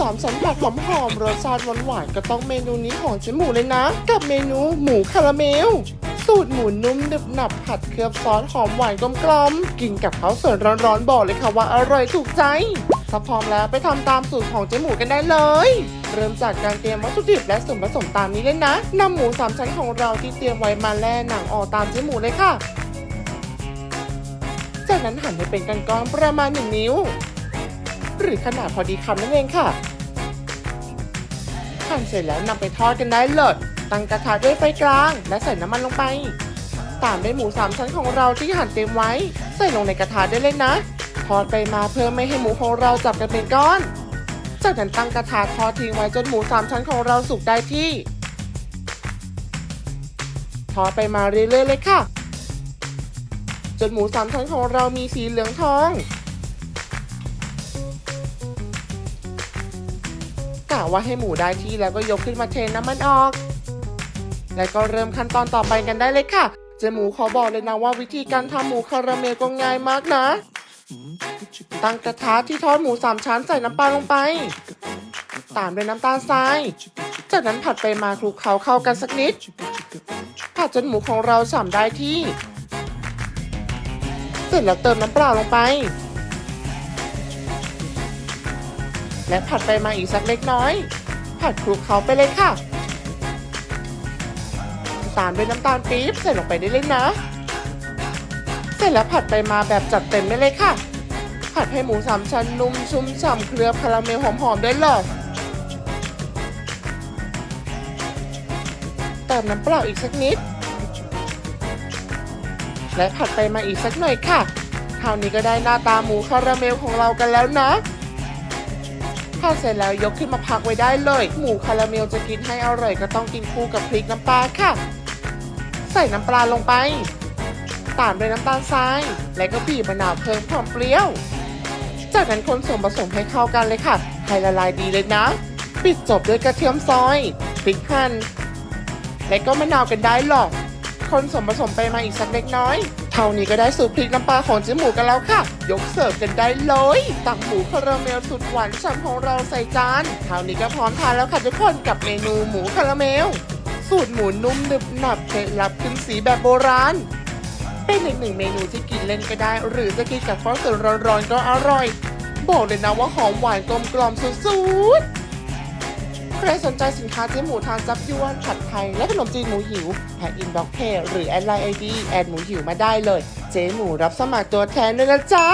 สามสันผัดหอมหอมๆรสชาติหวานหวานๆก็ต้องเมนูนี้ของเจ๊หมูเลยนะ กับเมนูหมูคาราเมล สูตรหมูนุ่มหนึบหนับผัดเคลือบซอสหอมหวานกลมกลมกินกับข้าวสวยร้อนๆบอกเลยค่ะว่าอร่อยถูกใจถ้าพร้อมแล้วไปทำตามสูตรของเจ๊หมูกันได้เลย เริ่มจากการเตรียมวัตถุดิบและส่วนผสมตามนี้เลยนะนำหมูสามชั้นของเราที่เตรียมไว้มาแล่หนังออกตามเจ๊หมูเลยค่ะ จากนั้นหั่นให้เป็นก้อนๆประมาณ 1 นิ้ว หรือขนาดพอดีคำนั่นเองค่ะหั่นเสร็จแล้วนำไปทอดกันได้เลยตั้งกระทะด้วยไฟกลาง และใส่น้ำมันลงไป ตามด้วยหมูสามชั้นของเราที่หั่นเตรียมไว้ ใส่ลงในกระทะได้เลยนะทอดไปมาเพื่อไม่ให้หมูของเราจับกันเป็นก้อน จากนั้นตั้งกระทะทอดทิ้งไว้จนหมูสามชั้นของเราสุกได้ที่ทอดไปมาเรื่อยๆเลยค่ะ จนหมูสามชั้นของเรามีสีเหลืองทอง กะว่าให้หมูได้ที่แล้วก็ยกขึ้นมาเทน้ำมันออก แล้วก็เริ่มขั้นตอนต่อไปกันได้เลยค่ะ เจหมูขอบอกเลยนะว่าวิธีการทำหมูคาราเมลก็ง่ายมากนะ ตั้งกระทะที่ทอดหมูสามชั้นใส่น้ำปลาลงไป ตามด้วยน้ำตาลทราย จากนั้นผัดไปมาคลุกเคล้าเข้ากันสักนิด ผัดจนหมูของเราฉ่ำได้ที่ เสร็จแล้วเติมน้ำเปล่าลงไป และผัดไปมาอีกสักเล็กน้อย ผัดคลุกเคล้าไปเลยค่ะ ตามด้วยน้ำตาลปี๊บใส่ลงไปได้เลยนะ เสร็จแล้วผัดไปมาแบบจัดเต็มได้เลยค่ะ ผัดให้หมูสามชั้นนุ่มชุ่มฉ่ำเคลือบคาราเมลหอมๆได้เลยเติมน้ำเปล่าอีกสักนิด และผัดไปมาอีกสักหน่อยค่ะคราวนี้ก็ได้หน้าตาหมูคาราเมลของเรากันแล้วนะ ผัดเสร็จแล้วยกขึ้นมาพักไว้ได้เลย หมูคาราเมลจะกินให้อร่อยก็ต้องกินคู่กับพริกน้ำปลาค่ะ ใส่น้ำปลาลงไป ตามด้วยน้ำตาลทราย และก็บีบมะนาวเพิ่มความเปรี้ยว จากนั้นคนส่วนผสมให้เข้ากันเลยค่ะ ให้ละลายดีเลยนะ ปิดจบด้วยกระเทียมซอยพริกหั่นและก็มะนาวกันได้หรอก คนส่วนผสมไปมาอีกสักเล็กน้อย ท่านี้ก็ได้สูตรพริกน้ำปลาของเจ๊หมูกันแล้วค่ะ ยกเสิร์ฟกันได้เลย ตักหมูคาราเมลสุดหวานฉ่ำของเราใส่จานเท่านี้ก็พร้อมทานแล้วค่ะทุกคนกับเมนูหมูคาราเมล สูตรหมูนุ่มหนึบหนับเคล็ดลับขึ้นสีแบบโบราณเป็นอีกหนึ่งเมนูที่กินเล่นก็ได้ หรือจะกินกับข้าวสวยร้อนๆก็อร่อย บอกเลยนะว่าหอมหวานกลมกล่อมสุดๆ ใครสนใจสินค้าเจ๊หมูทานซับยวนผัดไทย และขนมจีนหมูหิวแพ็กอินบ็อกเพจหรือแอดไลน์ไอดีแอดหมูหิวมาได้เลย เจ๊หมูรับสมัครตัวแทนด้วยนะจ๊ะ